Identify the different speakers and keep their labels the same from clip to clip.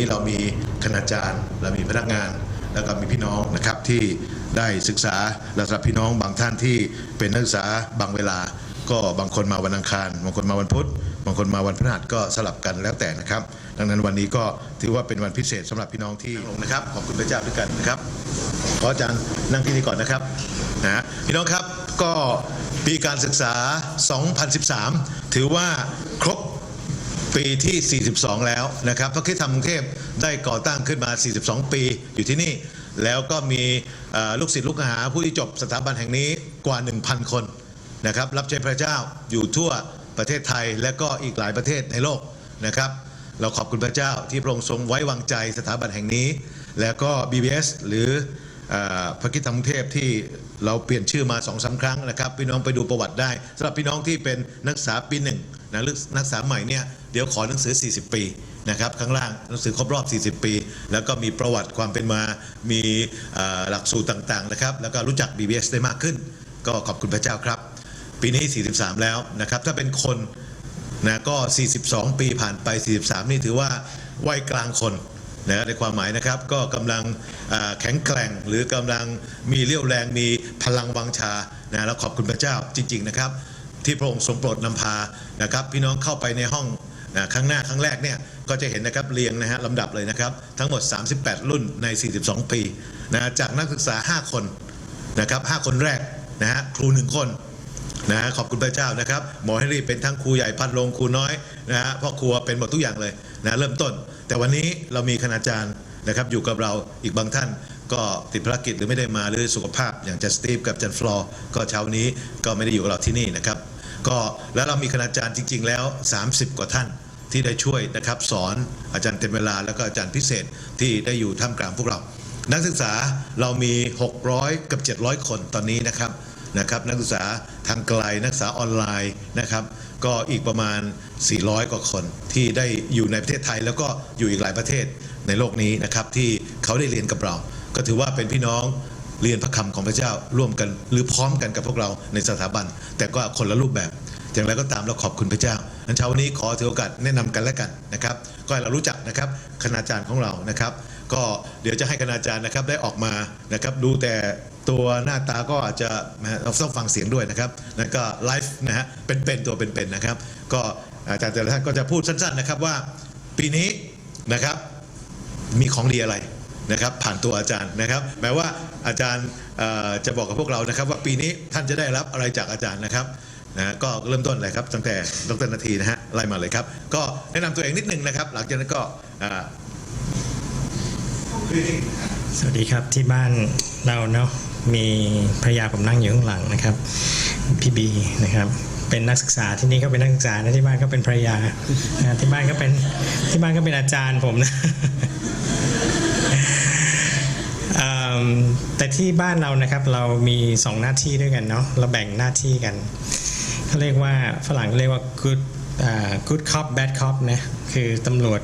Speaker 1: นี้เรามีคณาจารย์ เรามีพนักงาน แล้วก็มีพี่น้องนะครับที่ได้ศึกษาและสำหรับพี่น้องบางท่านที่เป็นนักศึกษาบางเวลา ก็บางคนมาวันอังคารบางคนมาวันพุธบางคนมาวันพฤหัสก็สลับกันแล้วแต่นะครับ ดังนั้นวันนี้ก็ถือว่าเป็นวันพิเศษสำหรับพี่น้องที่ลงนะครับขอบคุณพระเจ้าด้วยกันนะครับขออาจารย์นั่งที่นี่ก่อนนะครับนะฮะพี่น้องครับก็ปีการศึกษา 2013 ถือว่าครบ ปีที่ 42 แล้วนะครับพระคริสตธรรมกรุงเทพได้ก่อตั้งขึ้นมา 42 ปีอยู่ที่นี่ แล้วก็มีลูกศิษย์ลูกหาผู้ที่จบสถาบันแห่งนี้กว่า 1,000 คนนะครับรับใช้พระเจ้าอยู่ทั่วประเทศไทยและก็อีกหลายประเทศในโลกนะครับ เราขอบคุณพระเจ้าที่พระองค์ทรงไว้วางใจสถาบันแห่งนี้ แล้วก็ BBS หรืออพระคริสตธรรมกรุงเทพที่ เราเปลี่ยนชื่อมาสองสาครั้งนะครับพี่น้องไปดูประวัติได้สำหรับพี่น้องที่เป็นนักศึกษาปีหนึ่งนะหรือนักศึกษาใหม่เนี่ยเดี๋ยวขอหนังสือ 40 ปีนะครับข้างล่างหนังสือครบรอบ 40 ปี แล้วก็มีประวัติความเป็นมามีหลักสูตรต่างๆนะครับแล้วก็รู้จัก BBS ได้มากขึ้น ก็ขอบคุณพระเจ้าครับ ปีนี้ 43 แล้วนะครับถ้าเป็นคนนะก็ 42 ปีผ่านไป 43 นี่ถือว่าวัยกลางคน นะในความหมายนะครับก็กำลังแข็งแกร่ง หรือกำลังมีเรี่ยวแรงมีพลังวังชานะแล้วขอบคุณพระเจ้าจริง ๆนะครับ ที่พระองค์ทรงโปรดนำพานะครับ พี่น้องเข้าไปในห้องนะครั้งหน้าครั้งแรกเนี่ยก็จะเห็นนะครับเรียงนะฮะลำดับเลยนะครับ ทั้งหมด 38 รุ่นใน 42 ปีนะจากนักศึกษา 5 คนนะครับ5คนแรกนะฮะครู 1 คนนะขอบคุณพระเจ้านะครับหมอให้รีเป็นทั้งครูใหญ่พันโรงครูน้อยนะฮะพ่อครัวเป็นหมดทุกอย่างเลยนะเริ่มต้น แต่วันนี้เรามีคณาจารย์นะครับอยู่กับเราอีกบางท่าน ก็ติดภารกิจหรือไม่ได้มาหรือสุขภาพอย่างจันสตีฟกับจันฟลอร์ก็เช้านี้ก็ไม่ได้อยู่กับเราที่นี่นะครับ ก็แล้วเรามีคณาจารย์จริง ๆ แล้ว 30 กว่าท่านที่ได้ช่วยนะครับสอนอาจารย์เต็มเวลาแล้วก็อาจารย์พิเศษที่ได้อยู่ท่ามกลางพวกเรา นักศึกษาเรามี 600 กับ 700 คนตอนนี้นะครับนะครับนักศึกษาทางไกลนักศึกษาออนไลน์นะครับ ก็อีกประมาณ 400 กว่าคนที่ได้อยู่ในประเทศไทย แล้วก็อยู่อีกหลายประเทศในโลกนี้นะครับ ที่เขาได้เรียนกับเรา ก็ถือว่าเป็นพี่น้องเรียนพระคำของพระเจ้าร่วมกันหรือพร้อมกันกับพวกเราในสถาบัน แต่ก็คนละรูปแบบ อย่างไรก็ตามเราขอบคุณพระเจ้าอันเช้าวันนี้ขอถือโอกาสแนะนำกันและกันนะครับ ก็ให้เรารู้จักนะครับคณาจารย์ของเรานะครับ ก็เดี๋ยวจะให้คณาจารย์นะครับได้ออกมานะครับดูแต่ตัวหน้าตาก็อาจจะนะฮะเราต้องฟังเสียงด้วยนะครับนั่นก็ไลฟ์นะฮะเป็นๆตัวเป็นๆนะครับ ก็อาจารย์แต่ละท่านก็จะพูดสั้น ๆนะครับว่า ปีนี้นะครับมีของดีอะไรนะครับผ่านตัวอาจารย์นะครับแม้ว่าอาจารย์จะบอกกับพวกเรานะครับ ว่าปีนี้ท่านจะได้รับอะไรจากอาจารย์นะครับนะก็เริ่มต้นเลยครับตั้งแต่ดรนาทีนะฮะไล่มาเลยครับ ก็แนะนำตัวเองนิดนึงนะครับ หลังจากนั้นก็
Speaker 2: สวัสดีครับที่บ้านเราเนาะมีภรรยาผมนั่งอยู่ข้างหลังนะครับ พี่บีนะครับ เป็นนักศึกษาที่นี่ก็เป็นนักศึกษานะที่บ้านก็เป็นภรรยาที่บ้านก็เป็นที่บ้านก็เป็นอาจารย์ผมนะแต่ที่บ้านเรานะครับเรามีสองหน้าที่ด้วยกันเนาะเราแบ่งหน้าที่กันเขาเรียกว่าฝรั่งเรียกว่า good good cop bad cop นะคือตำรวจ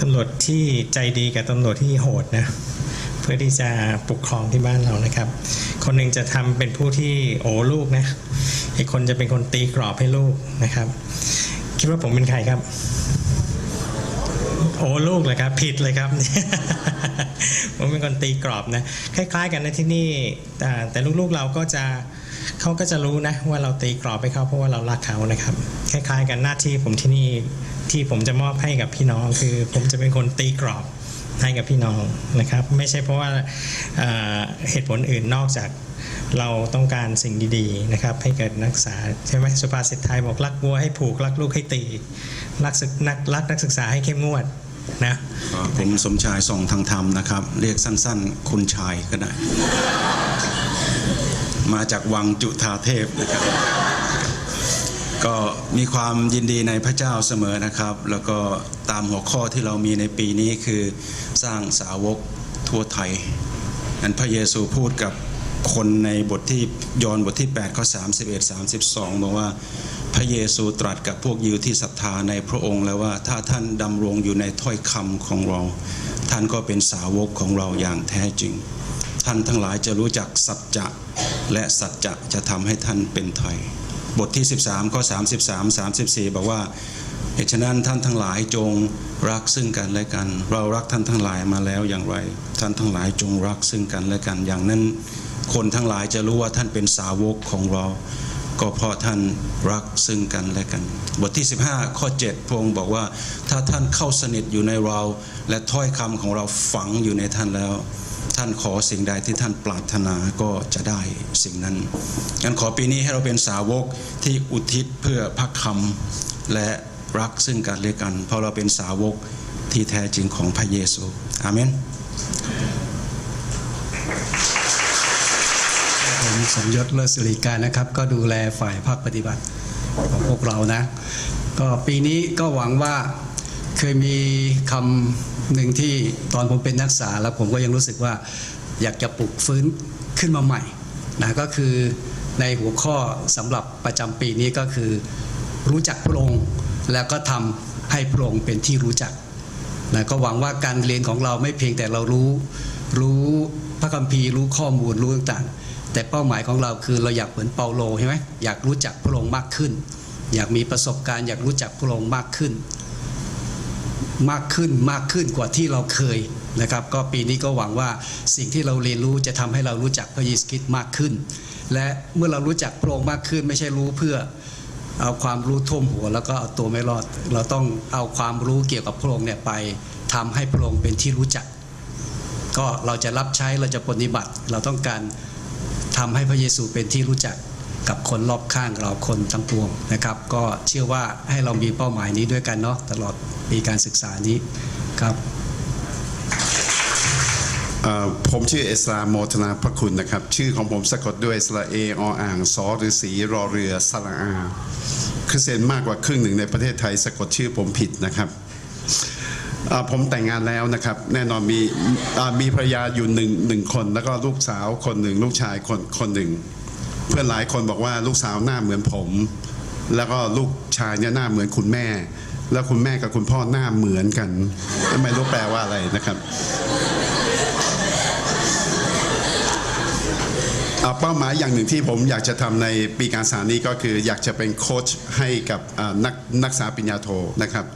Speaker 2: ตำรวจที่ใจดีกับตำรวจที่โหดนะเพื่อที่จะปกครองที่บ้านเรานะครับ คนหนึ่งจะทำเป็นผู้ที่โอ้ลูกนะอีกคนจะเป็นคนตีกรอบให้ลูกนะครับ คิดว่าผมเป็นใครครับ โอ้ลูกเลยครับ ผิดเลยครับ ผมเป็นคนตีกรอบนะ คล้าย ๆ กันนะที่นี่แต่แต่ลูกๆเราก็จะ เขาก็จะรู้นะว่าเราตีกรอบให้เขาเพราะว่าเรารักเขานะครับ คล้ายๆ กันหน้าที่ผมที่นี่ที่ผมจะมอบให้กับพี่น้อง คือผมจะเป็นคนตีกรอบให้กับพี่น้องนะครับ ไม่ใช่เพราะว่าเอ่อเหตุผลอื่นนอกจากเราต้องการสิ่งดีๆนะครับ ให้เกิดนักศึกษาใช่ไหมสุภาษิตไทยบอกรักวัวให้ผูกรักลูกให้ตีรักศึกนักรักนักศึกษาให้เข้มงวดนะ
Speaker 3: ผมสมชายส่องทางธรรมนะครับ เรียกสั้นๆ คุณชายก็ได้ มาจากวังจุธาเทพนะครับ ก็มีความยินดีในพระเจ้าเสมอนะครับ แล้วก็ตามหัวข้อที่เรามีในปีนี้คือสร้างสาวกทั่วไทยนั้นพระเยซูพูดกับคนในบทที่ยอห์นบทที่8ข้อ31 32บอกว่าพระเยซูตรัสกับพวกยิวที่ศรัทธาในพระองค์แล้วว่าถ้าท่านดำรงอยู่ในถ้อยคำของเรา ท่านก็เป็นสาวกของเราอย่างแท้จริง ท่านทั้งหลายจะรู้จักสัจจะและสัจจะจะทำให้ท่านเป็นไทย บทที่ 13ข้อ33 34 บอกว่าเหตุฉะนั้นท่านทั้งหลายจงรักซึ่งกันและกัน เรารักท่านทั้งหลายมาแล้วอย่างไร ท่านทั้งหลายจงรักซึ่งกันและกันอย่างนั้น คนทั้งหลายจะรู้ว่าท่านเป็นสาวกของเรา ก็เพราะท่านรักซึ่งกันและกัน บทที่ 15 ข้อ 7พระองค์บอกว่า ถ้าท่านเข้าสนิทอยู่ในเรา และถ้อยคำของเราฝังอยู่ในท่านแล้วานขอสิ่งใดที่ท่านปรารถนาก็จะได้สิ่งนั้นงั้นขอปีนี้ให้เราเป็นสาวกที่อุทิศเพื่อพระคำและรักซึ่งกันและกัน เพราะเราเป็นสาวกที่แท้จริงของพระเยซู อาเมน
Speaker 4: ผมสมยศเลิศสิริการนะครับ ก็ดูแลฝ่ายภาคปฏิบัติของพวกเรานะ ก็ปีนี้ก็หวังว่าเคยมีคำ หนึ่งที่ตอนผมเป็นนักศึกษาแล้วผมก็ยังรู้สึกว่าอยากจะปลุกฟื้นขึ้นมาใหม่นะก็คือในหัวข้อสำหรับประจำปีนี้ก็คือ รู้จักพระองค์ แล้วก็ทำให้พระองค์เป็นที่รู้จักนะก็หวังว่าการเรียนของเราไม่เพียงแต่เรารู้ รู้พระคัมภีร์รู้ข้อมูลรู้ต่างๆ แต่เป้าหมายของเราคือเราอยากเหมือนเปาโลใช่ไหมอยากรู้จักพระองค์มากขึ้น อยากมีประสบการณ์อยากรู้จักพระองค์มากขึ้น มากขึ้นมากขึ้นกว่าที่เราเคยนะครับ ก็ปีนี้ก็หวังว่าสิ่งที่เราเรียนรู้จะทำให้เรารู้จักพระเยซูคริสต์มากขึ้น และเมื่อเรารู้จักพระองค์มากขึ้น ไม่ใช่รู้เพื่อเอาความรู้ท่วมหัว แล้วก็เอาตัวไม่รอด เราต้องเอาความรู้เกี่ยวกับพระองค์เนี่ยไปทำให้พระองค์เป็นที่รู้จัก ก็เราจะรับใช้เราจะปฏิบัติ เราต้องการทำให้พระเยซูเป็นที่รู้จัก กับคนรอบข้างเราคนทั้งปวงนะครับ ก็เชื่อว่าให้เรามีเป้าหมายนี้ด้วยกันเนาะตลอดปีการศึกษานี้ครับ
Speaker 5: ผมชื่อเอสราโมทนาพระคุณนะครับ ชื่อของผมสะกดด้วยสระเอออ่างสอหรือสีรอเรือสระอาคือเซนมากกว่าครึ่งหนึ่งในประเทศไทยสะกดชื่อผมผิดนะครับผมแต่งงานแล้วนะครับ แน่นอนมีมีภรรยาอยู่หนึ่งหนึ่งคน แล้วก็ลูกสาวคนหนึ่งลูกชายคนคนหนึ่ง เพื่อนหลายคนบอกว่าลูกสาวหน้าเหมือนผม แล้วก็ลูกชายเนี่ยหน้าเหมือนคุณแม่ แล้วคุณแม่กับคุณพ่อหน้าเหมือนกันไม่รู้แปลว่าอะไรนะครับเป้าหมายอย่างหนึ่งที่ผมอยากจะทำในปีการศึกษานี้ก็คืออยากจะเป็นโค้ชให้กับนักนักศึกษาปริญญาโทนะครับ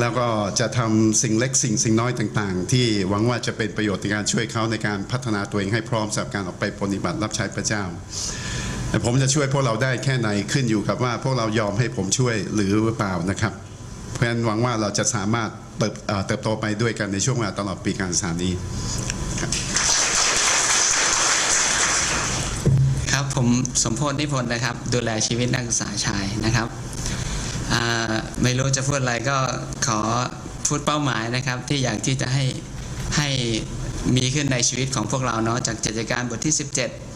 Speaker 5: แล้วก็จะทำสิ่งเล็กสิ่งสิ่งน้อยต่างๆ ที่หวังว่าจะเป็นประโยชน์ในการช่วยเขาในการพัฒนาตัวเองให้พร้อมสำหรับการออกไปปฏิบัติรับใช้พระเจ้าแต่ผมจะช่วยพวกเราได้แค่ไหนขึ้นอยู่กับว่าพวกเรายอมให้ผมช่วยหรือเปล่านะครับ เพราะฉะนั้นหวังว่าเราจะสามารถเติบเติบโตไปด้วยกันในช่วงเวลาตลอดปีการศึกษานี้
Speaker 6: ครับผมสมโพธินิพนธ์นะครับ ดูแลชีวิตนักศึกษาชายนะครับอ่า ไม่รู้จะพูดอะไรก็ขอพูดเป้าหมายนะครับ ที่อยากที่จะให้ให้มีขึ้นในชีวิตของพวกเราเนาะจากกิจการบทที่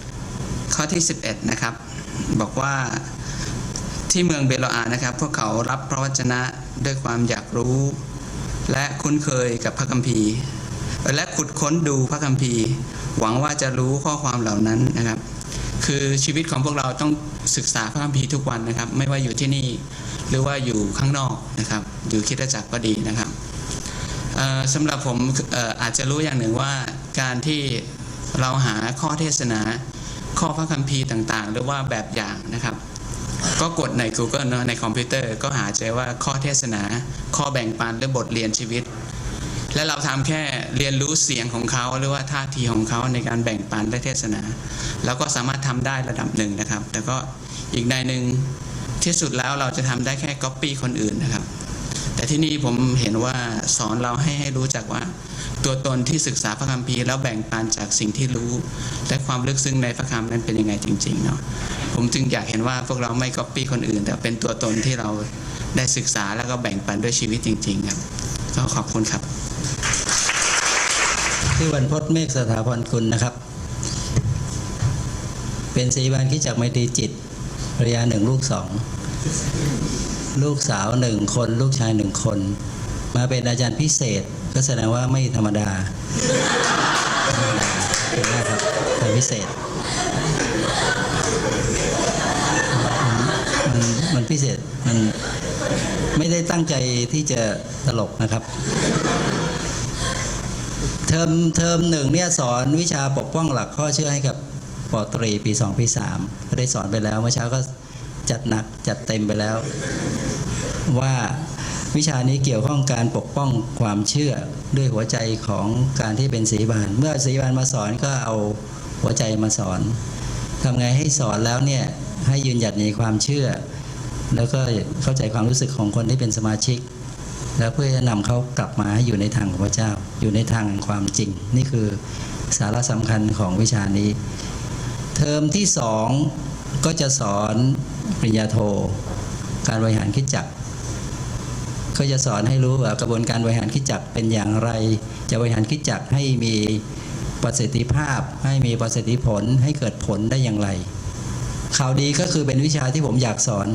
Speaker 6: 17 ข้อที่ 11 นะครับ บอกว่าที่เมืองเบโลอานะครับ พวกเขารับพระวจนะด้วยความอยากรู้ และคุ้นเคยกับพระคัมภีร์ และขุดค้นดูพระคัมภีร์ หวังว่าจะรู้ข้อความเหล่านั้นนะครับ คือชีวิตของพวกเราต้องศึกษาพระคัมภีร์ทุกวันนะครับ ไม่ว่าอยู่ที่นี่หรือว่าอยู่ข้างนอกนะครับอยู่คิดจักรก็ดีนะครับสำหรับผมอาจจะรู้อย่างหนึ่งว่าการที่เราหาข้อเทศนา ข้อพระคัมภีร์ต่างๆ หรือว่าแบบอย่างนะครับ ก็กดใน Google เนอะในคอมพิวเตอร์ก็หาเจอว่าข้อเทศนา ข้อแบ่งปันหรือบทเรียนชีวิต และเราทำแค่เรียนรู้เสียงของเขาหรือว่าท่าทีของเขาในการแบ่งปันและเทศนาเราก็สามารถทำได้ระดับหนึ่งนะครับ แต่ก็อีกในหนึ่งที่สุดแล้วเราจะทำได้แค่ก๊อปปี้คนอื่นนะครับ แต่ที่นี่ผมเห็นว่าสอนเราให้ให้รู้จักว่า ตัวตนที่ศึกษาพระคัมภีร์แล้วแบ่งปันจากสิ่งที่รู้ และความลึกซึ้งในพระคัมภีร์นั้นเป็นยังไงจริงๆเนาะผมจึงอยากเห็นว่าพวกเราไม่ก๊อปปี้คนอื่น แต่เป็นตัวตนที่เราได้ศึกษาแล้วก็แบ่งปันด้วยชีวิตจริง ๆ ครับ ก็ขอบคุณครับ
Speaker 7: ชื่วันพจน์เมฆสถาพรคุณนะครับ เป็นสีบานคิดจากไมตรีจิตภรรยาหนึ่งลูกสองลูกสาวหนึ่งคน ลูกชายหนึ่งคน มาเป็นอาจารย์พิเศษ ก็แสดงว่าไม่ธรรมดาไม่ธรรมดาเป็นนะครับเป็นพิเศษมันพิเศษมัน ไม่ได้ตั้งใจที่จะตลกนะครับ เทอมเทอมหนึ่งเนี่ยสอนวิชาปกป้องหลักข้อเชื่อให้กับปอตรีปีสองปีสามก็ได้สอนไปแล้วเมื่อเช้าก็จัดหนักจัดเต็มไปแล้ว ว่าวิชานี้เกี่ยวข้องการปกป้องความเชื่อด้วยหัวใจของการที่เป็นศรีบานเมื่อศรีบานมาสอนก็เอาหัวใจมาสอนทำไงให้สอนแล้วเนี่ยให้ยืนหยัดในความเชื่อ แล้วก็เข้าใจความรู้สึกของคนที่เป็นสมาชิก แล้วเพื่อจะนำเขากลับมาให้อยู่ในทางของพระเจ้า อยู่ในทางความจริง นี่คือสาระสำคัญของวิชานี้ เทอมที่สองก็จะสอนปริญญาโท การบริหารคิดจักรก็จะสอนให้รู้ว่ากระบวนการบริหารคิดจักรเป็นอย่างไร จะบริหารคิดจักรให้มีประสิทธิภาพ ให้มีประสิทธิผลให้เกิดผลได้อย่างไรข่าวดีก็คือเป็นวิชาที่ผมอยากสอน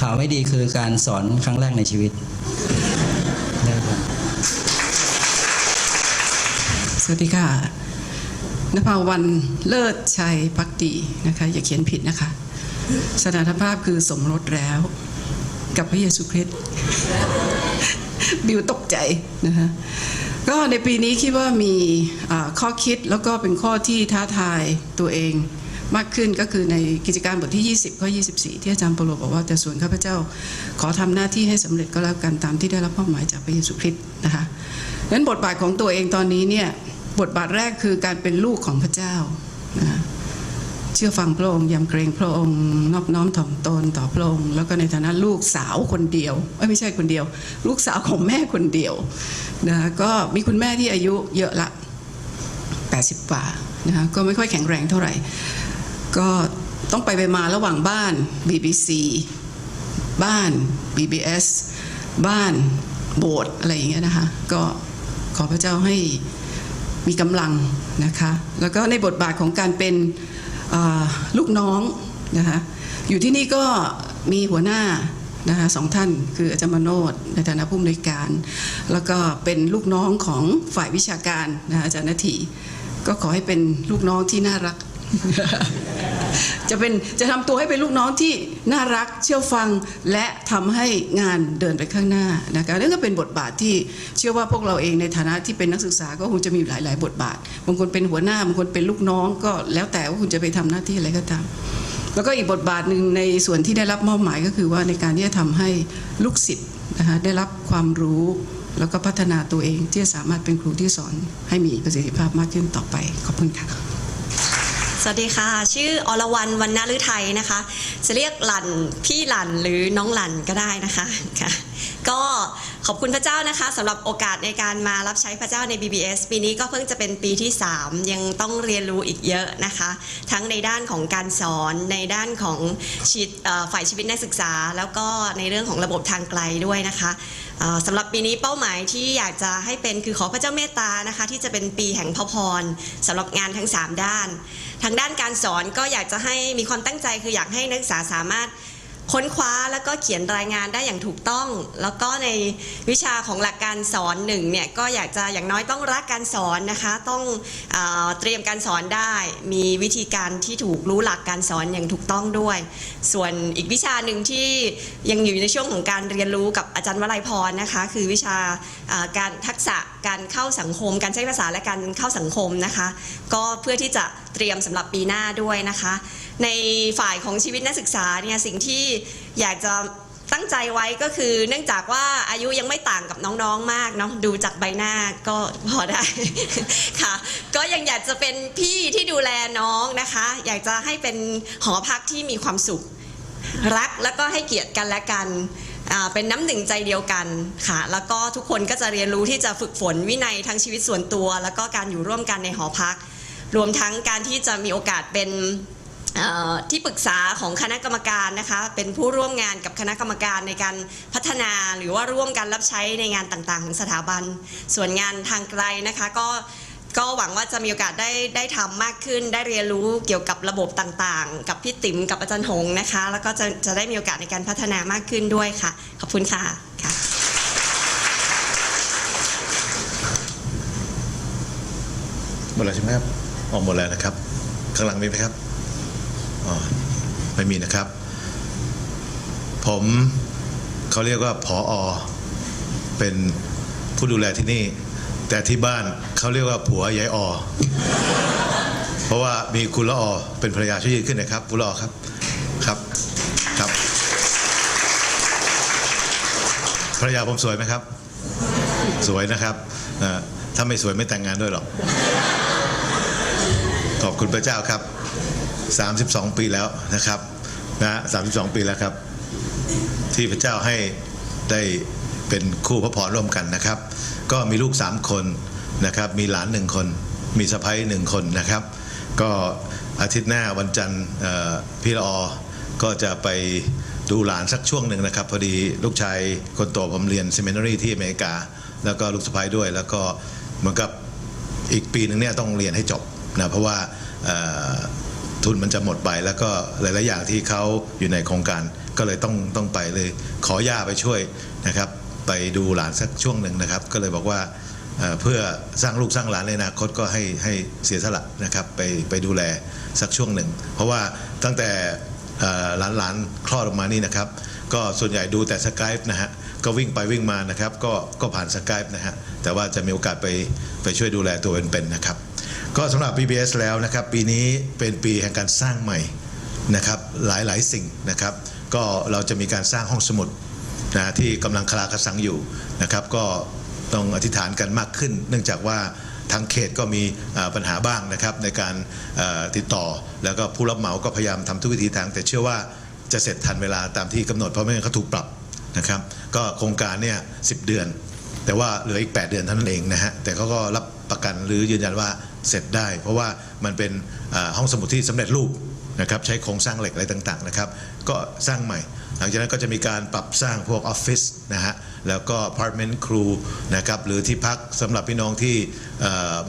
Speaker 7: ข่าวไม่ดีคือการสอนครั้งแรกในชีวิตครับ
Speaker 8: สวัสดีค่ะนภาวันเลิศชัยพักดีนะคะ อย่าเขียนผิดนะคะ สถานภาพคือสมรสแล้ว กับพระเยซูคริสต์บิวตกใจนะคะก็ในปีนี้คิดว่ามีข้อคิดแล้วก็เป็นข้อที่ท้าทายตัวเอง มากขึ้นก็คือในกิจการบทที่ 20ข้อ24 ที่อาจารย์เปโลบอกว่าแต่ส่วนข้าพเจ้าขอทำหน้าที่ให้สำเร็จก็แล้วกันตามที่ได้รับมอบหมายจากพระเยซูคริสต์นะคะนั้นบทบาทของตัวเองตอนนี้เนี่ยบทบาทแรกคือการเป็นลูกของพระเจ้านะเชื่อฟังพระองค์ยำเกรงพระองค์นอบน้อมถ่อมตนต่อพระองค์แล้วก็ในฐานะลูกสาวคนเดียวไม่ใช่คนเดียว ลูกสาวของแม่คนเดียวนะคะก็มีคุณแม่ที่อายุเยอะละ 80กว่านะคะก็ไม่ค่อยแข็งแรงเท่าไหร่ ก็ต้องไปไปมาระหว่างบ้าน BBC บ้าน BBS บ้านโบสถ์อะไรอย่างเงี้ยนะคะ ก็ขอพระเจ้าให้มีกำลังนะคะ แล้วก็ในบทบาทของการเป็นลูกน้องนะคะอยู่ที่นี่ก็มีหัวหน้านะคะสองท่านคืออาจารย์มโนดในฐานะผู้อำนวยการ แล้วก็เป็นลูกน้องของฝ่ายวิชาการนะคะอาจารย์นาทีก็ขอให้เป็นลูกน้องที่น่ารัก จะเป็นจะทำตัวให้เป็นลูกน้องที่น่ารักเชื่อฟังและทำให้งานเดินไปข้างหน้านะคะนั่นก็เป็นบทบาทที่เชื่อว่าพวกเราเองในฐานะที่เป็นนักศึกษาก็คงจะมีหลาย ๆ บทบาทบางคนเป็นหัวหน้าบางคนเป็นลูกน้อง ก็แล้วแต่ว่าคุณจะไปทำหน้าที่อะไรก็ตามแล้วก็อีกบทบาทหนึ่งในส่วนที่ได้รับมอบหมายก็คือว่าในการที่จะทำให้ลูกศิษย์นะคะได้รับความรู้แล้วก็พัฒนาตัวเองที่จะสามารถเป็นครูที่สอนให้มีประสิทธิภาพมากขึ้นต่อไป ขอบคุณค่ะ
Speaker 9: สวัสดีค่ะ ชื่ออรวรรณวรรณฤทัยนะคะ จะเรียกหลันพี่หลันหรือน้องหลันก็ได้นะคะค่ะ ก็ขอบคุณพระเจ้านะคะสำหรับโอกาสในการมารับใช้พระเจ้าใน BBS ปีนี้ก็เพิ่งจะเป็นปีที่ 3 ยังต้องเรียนรู้อีกเยอะนะคะ ทั้งในด้านของการสอนในด้านของชีตฝ่ายชีวิตนักศึกษา แล้วก็ในเรื่องของระบบทางไกลด้วยนะคะสำหรับปีนี้เป้าหมายที่อยากจะให้เป็นคือขอพระเจ้าเมตตานะคะ ที่จะเป็นปีแห่งพระพรสำหรับงานทั้ง 3 ด้าน ทางด้านการสอนก็อยากจะให้มีความตั้งใจคืออยากให้นักศึกษาสามารถค้นคว้าแล้วก็เขียนรายงานได้อย่างถูกต้อง แล้วก็ในวิชาของหลักการสอนหนึ่งเนี่ยก็อยากจะอย่างน้อยต้องรักการสอนนะคะ ต้องเอเตรียมการสอนได้ มีวิธีการที่ถูกรู้หลักการสอนอย่างถูกต้องด้วย ส่วนอีกวิชาหนึ่งที่ยังอยู่ในช่วงของการเรียนรู้กับอาจารย์วลัยพรนะคะ คือวิชาการทักษะการเข้าสังคม การใช้ภาษาและการเข้าสังคมนะคะ ก็เพื่อที่จะเตรียมสำหรับปีหน้าด้วยนะคะ ในฝ่ายของชีวิตนักศึกษาเนี่ยสิ่งที่อยากจะ ตั้งใจไว้ก็คือ เนื่องจากว่าอายุยังไม่ต่างกับน้องๆมากเนาะดูจากใบหน้าก็พอได้ ค่ะ ก็ยังอยากจะเป็นพี่ที่ดูแลน้องนะคะ อยากจะให้เป็นหอพักที่มีความสุข รักแล้วก็ให้เกียรติกันและกันเป็นน้ำหนึ่งใจเดียวกันค่ะ แล้วก็ทุกคนก็จะเรียนรู้ที่จะฝึกฝนวินัยทั้งชีวิตส่วนตัว แล้วก็การอยู่ร่วมกันในหอพัก รวมทั้งการที่จะมีโอกาสเป็น ที่ปรึกษาของคณะกรรมการนะคะเป็นผู้ร่วมงานกับคณะกรรมการในการพัฒนาหรือว่าร่วมกันรับใช้ในงานต่างๆ ของสถาบัน ส่วนงานทางไกลนะคะก็ก็หวังว่าจะมีโอกาสได้ได้ทำมากขึ้น ได้เรียนรู้เกี่ยวกับระบบต่างๆ กับพี่ติ๋มกับอาจารย์หงนะคะ แล้วก็จะจะได้มีโอกาสในการพัฒนามากขึ้นด้วยค่ะ ขอบคุณค่ะค่ะ
Speaker 1: หมดแล้วใช่ไหมครับออกหมดแล้วนะครับข้างหลังมีไหมครับ ไม่มีนะครับ ผมเขาเรียกว่าผออเป็นผู้ดูแลที่นี่ แต่ที่บ้านเขาเรียกว่าผัวยายอ เพราะว่ามีคุณละอเป็นภรรยาช่วยยืนขึ้นนะครับคุณละอครับครับครับภรรยาผมสวยไหมครับ สวยนะครับถ้าไม่สวยไม่แต่งงานด้วยหรอกขอบคุณพระเจ้าครับ 32 ปีแล้วนะครับนะ32 ปีแล้วครับ ที่พระเจ้าให้ได้เป็นคู่พระพรร่วมกันนะครับ ก็มีลูก 3 คนนะครับ มีหลานหนึ่งคน มีสะใภ้หนึ่งคนนะครับ ก็อาทิตย์หน้าวันจันทร์พี่ละออก็จะไปดูหลานสักช่วงหนึ่งนะครับ พอดีลูกชายคนโตผมเรียนเซมินารีที่อเมริกา แล้วก็ลูกสะใภ้ด้วย แล้วก็เหมือนกับอีกปีหนึ่งเนี่ยต้องเรียนให้จบนะเพราะว่า ทุนมันจะหมดไปแล้วก็หลาย ๆ อย่างที่เขาอยู่ในโครงการก็เลยต้องต้องไปเลย ขอย่าไปช่วยนะครับ ไปดูหลานสักช่วงหนึ่งนะครับ ก็เลยบอกว่าเพื่อสร้างลูกสร้างหลานในอนาคตก็ให้ให้เสียสละนะครับไปไปดูแลสักช่วงหนึ่ง เพราะว่าตั้งแต่หลานหลานๆคลอดออกมานี่นะครับ ก็ส่วนใหญ่ดูแต่สกายนะฮะก็วิ่งไปวิ่งมานะครับ ก็ก็ผ่านสกายนะฮะแต่ว่าจะมีโอกาสไปไปช่วยดูแลตัวเป็นๆนะครับ ก็สำหรับ BBS แล้วนะครับปีนี้เป็นปีแห่งการสร้างใหม่นะครับหลายๆสิ่งนะครับ ก็เราจะมีการสร้างห้องสมุดนะที่กำลังคลากระสังอยู่นะครับก็ต้องอธิษฐานกันมากขึ้น เนื่องจากว่าทางเขตก็มีปัญหาบ้างนะครับในการติดต่อ แล้วก็ผู้รับเหมาก็พยายามทำทุกวิธีทาง แต่เชื่อว่าจะเสร็จทันเวลาตามที่กำหนดเพราะไม่งั้นเขาถูกปรับนะครับ ก็โครงการเนี่ยสิเดือน แต่ว่าเหลืออีก 8 เดือนเท่านั้นเองนะฮะแต่เขาก็รับ ประกันหรือยืนยันว่าเสร็จได้ เพราะว่ามันเป็นห้องสมุดที่สำเร็จรูปนะครับใช้โครงสร้างเหล็กอะไรต่างๆนะครับก็สร้างใหม่ หลังจากนั้นก็จะมีการปรับสร้างพวกออฟฟิศนะฮะแล้วก็อพาร์ตเมนต์ครูนะครับหรือที่พักสำหรับพี่น้องที่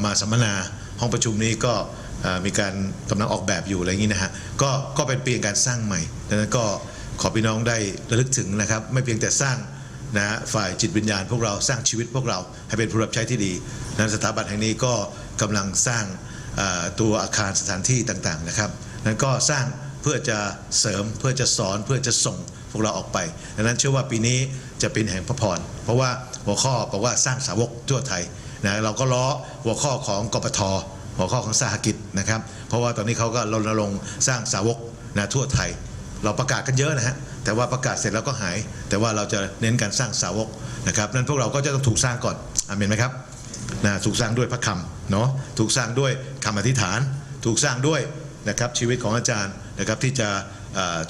Speaker 1: มาสัมมนาห้องประชุมนี้ก็มีการกำลังออกแบบอยู่อะไรอย่างนี้นะฮะก็ก็เป็นเปีแห่งการสร้างใหม่ดังนั้นก็ขอพี่น้องได้ระลึกถึงนะครับ ไม่เพียงแต่สร้าง นะฝ่ายจิตวิญญาณพวกเราสร้างชีวิตพวกเราให้เป็นผู้รับใช้ที่ดีนั้นสถาบันแห่งนี้ก็กำลังสร้างตัวอาคารสถานที่ต่างๆนะครับนั้นก็สร้างเพื่อจะเสริมเพื่อจะสอนเพื่อจะส่งพวกเราออกไปดังนั้นเชื่อว่าปีนี้จะเป็นแห่งพระพรเพราะว่าหัวข้อบอกว่าสร้างสาวกทั่วไทยนะเราก็ล้อหัวข้อของกปทหัวข้อของสหกิจนะครับ เพราะว่าตอนนี้เขาก็รณรงค์สร้างสาวกนะทั่วไทย เราประกาศกันเยอะนะฮะแต่ว่าประกาศเสร็จแล้วก็หาย แต่ว่าเราจะเน้นการสร้างสาวกนะครับนั้นพวกเราก็จะต้องถูกสร้างก่อนอาเมนไหมครับนะถูกสร้างด้วยพระคำเนาะถูกสร้างด้วยคำอธิษฐาน ถูกสร้างด้วยนะครับชีวิตของอาจารย์นะครับที่จะ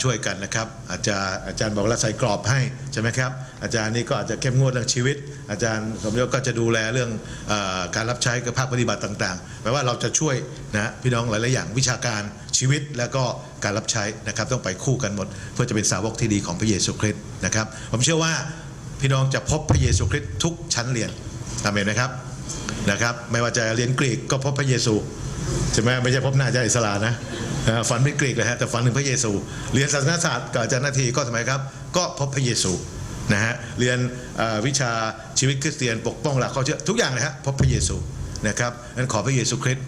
Speaker 1: ช่วยกันนะครับอาจารย์อาจารย์บอกว่าใส่กรอบให้ใช่ไหมครับ อาจารย์นี่ก็อาจจะเข้มงวดเรื่องชีวิต อาจารย์สมยศก็จะดูแลเรื่องอการรับใช้กับภาคปฏิบัติต่างๆแปลว่าเราจะช่วยนะพี่น้องหลายๆอย่างวิชาการชีวิตแล้วก็การรับใช้นะครับต้องไปคู่กันหมด เพื่อจะเป็นสาวกที่ดีของพระเยซูคริสต์นะครับผมเชื่อว่าพี่น้องจะพบพระเยซูคริสต์ทุกชั้นเรียนอาเมนนะครับนะครับไม่ว่าจะเรียนกรีกก็พบพระเยซูใช่ไหมไม่ใช่พบหน้าอาจารย์อิสลานะฝันเป็นกรีกเลยฮะแต่ฝันถึงพระเยซู เรียนศาสนศาสตร์กับอาจารย์นาทีก็ทำไมครับ ก็พบพระเยซู นะฮะเรียนวิชาชีวิตคริสเตียนปกป้องหลักข้อเชื่อทุกอย่างเลยฮะพบพระเยซูนะครับนั้นขอพระเยซูคริสต์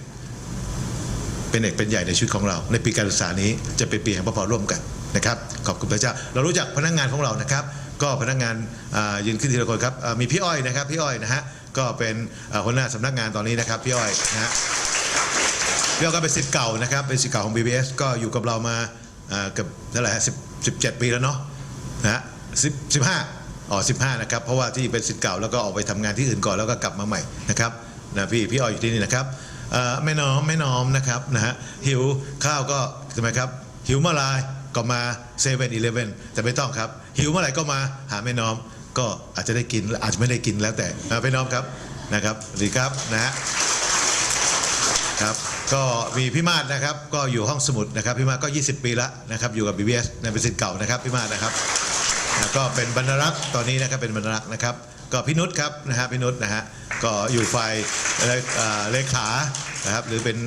Speaker 1: เป็นเอกเป็นใหญ่ในชีวิตของเรา ในปีการศึกษานี้จะเป็นปีแห่งพระพรร่วมกันนะครับขอบคุณพระเจ้า เรารู้จักพนักงานของเรานะครับ ก็พนักงานยืนขึ้นทีละคนครับมีพี่อ้อยนะครับ พี่อ้อยนะฮะก็เป็นหัวหน้าสำนักงานตอนนี้นะครับพี่อ้อยนะฮะพี่อ้อยก็เป็นสิทธิ์เก่านะครับเป็นสิทธิ์เก่าของ BBS ก็อยู่กับเรามาเอ่อเกือบเท่าไหร่ฮะสิบสิบเจ็ดปีแล้วเนาะนะฮะ สิบสิบห้าอ๋อสิบห้านะครับเพราะว่าที่เป็นสิทธิ์เก่าแล้วก็ออกไปทำงานที่อื่นก่อนแล้วก็กลับมาใหม่นะครับนะพี่พี่อ้อยอยู่ที่นี่นะครับแม่น้อมแม่น้อมนะครับนะฮะหิวข้าวก็ใช่ไหมครับหิวเมื่อไรก็มาเซเว่นอีเลฟเว่นแต่ไม่ต้องครับ หิวเมื่อไหร่ก็มาหาแม่น้อมก็อาจจะได้กินอาจจะไม่ได้กินแล้วแต่แม่น้อมครับนะครับสวัสดีครับนะฮะครับก็มีพี่มาศนะครับก็อยู่ห้องสมุดนะครับพี่มาศก็ 20 ปีแล้วนะครับอยู่กับ BBS ในเป็นสิทธิ์เก่านะครับพี่มาศนะครับ แล้วก็เป็นบรรณารักษ์ตอนนี้นะครับเป็นบรรณารักษ์นะครับ ก็พี่นุชครับนะฮะพี่นุชนะฮะก็อยู่ฝ่ายเลขานะครับหรือเป็น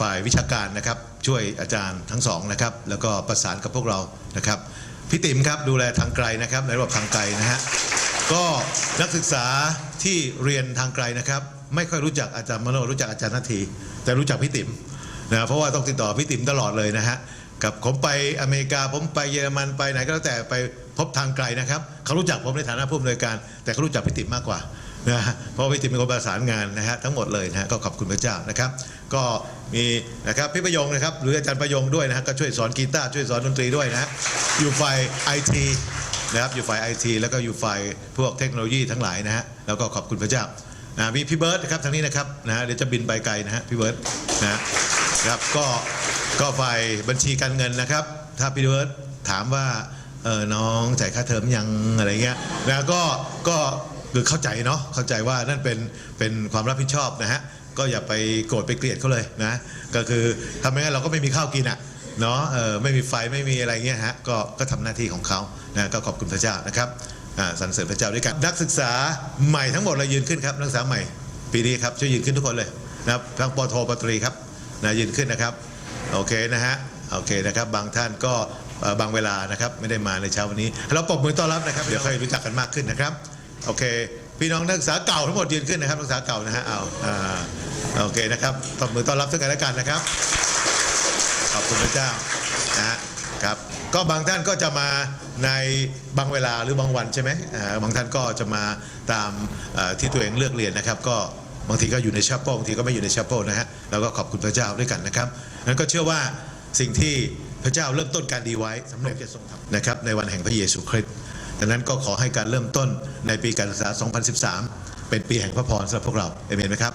Speaker 1: ฝ่ายวิชาการนะครับ ช่วยอาจารย์ทั้งสองนะครับ แล้วก็ประสานกับพวกเรานะครับพี่ติ๋มครับดูแลทางไกลนะครับในระบบทางไกลนะฮะก็นักศึกษาที่เรียนทางไกลนะครับ ไม่ค่อยรู้จักอาจารย์มโนรู้จักอาจารย์นาที แต่รู้จักพี่ติ๋มนะเพราะว่าต้องติดต่อพี่ติ๋มตลอดเลยนะฮะกับผมไปอเมริกาผมไปเยอรมันไปไหนก็แล้วแต่ไป พบทางไกลนะครับเขารู้จักผมในฐานะผู้อำนวยการ แต่เขารู้จักพี่ติ๋มากกว่านะฮะเพราะว่าพี่ติ๋มเป็นคนประสานงานนะฮะทั้งหมดเลยนะฮะก็ขอบคุณพระเจ้านะครับ ก็มีนะครับพี่ประยงนะครับหรืออาจารย์ประยงด้วยนะฮะก็ช่วยสอนกีตาร์ช่วยสอนดนตรีด้วยนะฮะอยู่ฝ่ายไอทีนะครับอยู่ฝ่ายไอทีแล้วก็อยู่ฝ่ายพวกเทคโนโลยีทั้งหลายนะฮะแล้วก็ขอบคุณพระเจ้านะมีพี่เบิร์ตนะครับทางนี้นะครับนะฮะเดี๋ยวจะบินไปไกลนะฮะพี่เบิร์ตนะฮะครับก็ก็ฝ่ายบัญชีการเงินนะครับ ถ้าพี่เบิร์ตถามว่า เออน้องจ่ายค่าเทอมยังอะไรเงี้ยนะก็ก็คือเข้าใจเนาะเข้าใจว่านั่นเป็นเป็นความรับผิดชอบนะฮะก็อย่าไปโกรธไปเกลียดเขาเลยนะ ก็คือทำไมงั้นเราก็ไม่มีข้าวกินอะเนาะเออไม่มีไฟไม่มีอะไรเงี้ยฮะก็ก็ทำหน้าที่ของเขานะก็ขอบคุณพระเจ้านะครับอ่าสรรเสริญพระเจ้าด้วยกันนักศึกษาใหม่ทั้งหมดเรายืนขึ้นครับนักศึกษาใหม่ปีนี้ครับช่วยยืนขึ้นทุกคนเลยนะครับทั้งปโทปตรีครับนะยืนขึ้นนะครับโอเคนะฮะโอเคนะครับบางท่านก็ บางเวลานะครับไม่ได้มาในเช้าวันนี้ เราปรบมือต้อนรับนะครับ เดี๋ยวค่อยรู้จักกันมากขึ้นนะครับ โอเค พี่น้องนักศึกษาเก่าทั้งหมดยืนขึ้นนะครับนักศึกษาเก่านะฮะเอาโอเคนะครับปรบมือต้อนรับซึ่งกันและกันนะครับ ขอบคุณพระเจ้านะครับก็บางท่านก็จะมาในบางเวลาหรือบางวันใช่ไหมบางท่านก็จะมาตามที่ตัวเองเลือกเรียนนะครับ ก็บางทีก็อยู่ในชัปโปบางทีก็ไม่อยู่ในชัปโปนะฮะแล้วก็ขอบคุณพระเจ้าด้วยกันนะครับนั้นก็เชื่อว่าสิ่งที่ พระเจ้าเริ่มต้นการดีไว้สำเร็จจะทรงทำนะครับในวันแห่งพระเยซูคริสต์ดังนั้นก็ขอให้การเริ่มต้นในปีการศึกษา 2013 เป็นปีแห่งพระพรสำหรับพวกเราเอเมนไหมครับ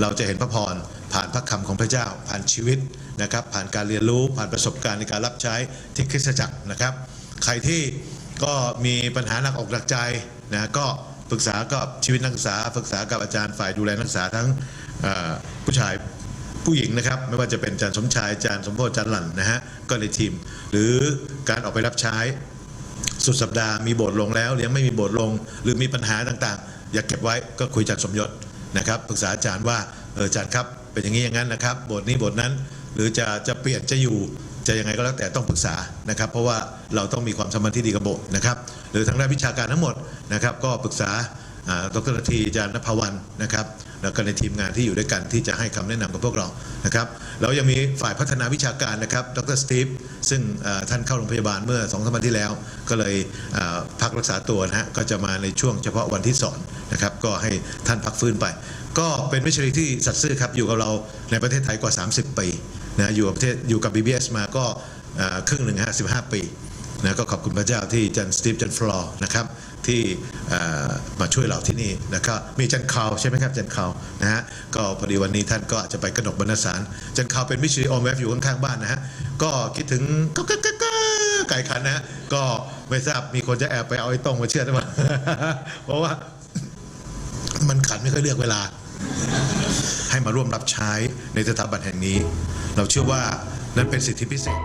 Speaker 1: เราจะเห็นพระพรผ่านพระคำของพระเจ้า ผ่านชีวิตนะครับ ผ่านการเรียนรู้ผ่านประสบการณ์ในการรับใช้ที่คริสตจักรนะครับ ใครที่ก็มีปัญหาหนักอกหนักใจนะก็ปรึกษากับชีวิตนักศึกษาปรึกษากับอาจารย์ฝ่ายดูแลนักศึกษาทั้งผู้ชาย ผู้หญิงนะครับ ไม่ว่าจะเป็นอาจารย์สมชายอาจารย์สมโพธิอาจารย์หลั่นนะฮะก็ในทีม หรือการออกไปรับใช้สุดสัปดาห์มีบสถ์ลงแล้วยังไม่มีบสถ์ลง หรือมีปัญหาต่างๆ อย่าเก็บไว้ก็คุยจากสมยศนะครับปรึกษาอาจารย์ว่าเอออาจารย์ครับ เป็นอย่างนี้อย่างนั้นนะครับบสถ์นี้บสถ์นั้น หรือจะจะเปลี่ยนจะอยู่จะยังไงก็แล้วแต่ต้องปรึกษานะครับ เพราะว่าเราต้องมีความสัมพันธ์ที่ดีกับโบสถ์นะครับ หรือทางด้านวิชาการทั้งหมดนะครับ ก็ปรึกษา ดรทีอาจานภวันนะครับแล้วก็ในทีมงานที่อยู่ด้วยกันที่จะให้คำแนะนำกับพวกเรานะครับแล้วยังมีฝ่ายพัฒนาวิชาการนะครับ ดรสตีฟซึ่งท่านเข้าโรงพยาบาลเมื่อสองสามวันที่แล้ว ก็เลยพักรักษาตัวนะฮะก็จะมาในช่วงเฉพาะวันที่สอนนะครับก็ให้ท่านพักฟื้นไป ก็เป็นมิชารีที่สัตย์ซื่อครับอยู่กับเราในประเทศไทยกว่า 30 ปีนะอยู่กับประเทศอยู่กับ BBS มาก็ครึ่งหนึ่งฮะ15ปีนะก็ขอบคุณพระเจ้าที่จันสตีฟจันฟลอร์นะครับ ที่มาช่วยเราที่นี่นะครับมีจันคาวใช่ไหมครับจันคาวนะฮะก็พอดีวันนี้ท่านก็อาจจะไปกระหนกบรรณสารจันคาวเป็นมิชชันออมแวฟอยู่ข้างๆบ้านนะฮะก็คิดถึงก็ก็ก็ก็ไก่ขันนะฮะก็ไม่ทราบมีคนจะแอบไปเอาไอ้ตรงมาเชื่อดหรือเปล่าเพราะว่ามันขันไม่ค่อยเลือกเวลา ให้มาร่วมรับใช้ในสถาบันแห่งนี้ เราเชื่อว่านั้นเป็นสิทธิพิเศษ